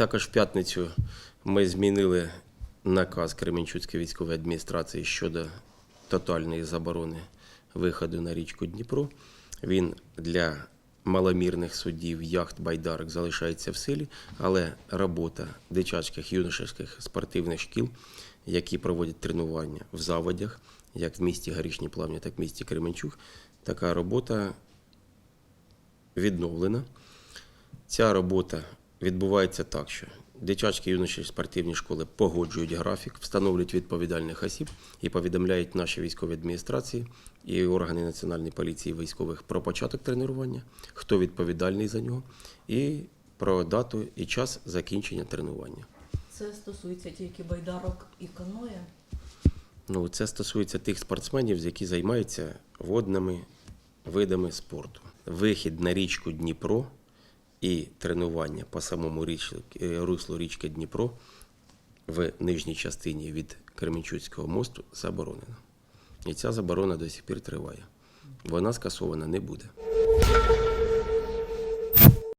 Також в п'ятницю ми змінили наказ Кременчуцької військової адміністрації щодо тотальної заборони виходу на річку Дніпро. Він для маломірних суддів, яхт, байдарок залишається в силі, але робота дитячих юношеських спортивних шкіл, які проводять тренування в заводях, як в місті Горішні Плавні, так і в місті Кременчук, така робота відновлена. Ця робота відбувається так, що дитячі юноші спортивні школи погоджують графік, встановлюють відповідальних осіб і повідомляють наші військові адміністрації і органи національної поліції військових про початок тренування, хто відповідальний за нього, і про дату і час закінчення тренування. Це стосується тільки байдарок і каноє. Ну, це стосується тих спортсменів, які займаються водними видами спорту. Вихід на річку Дніпро і тренування по самому річ, е, руслу річки Дніпро в нижній частині від Кременчуцького мосту заборонено. І ця заборона до сих пір триває. Вона скасована не буде.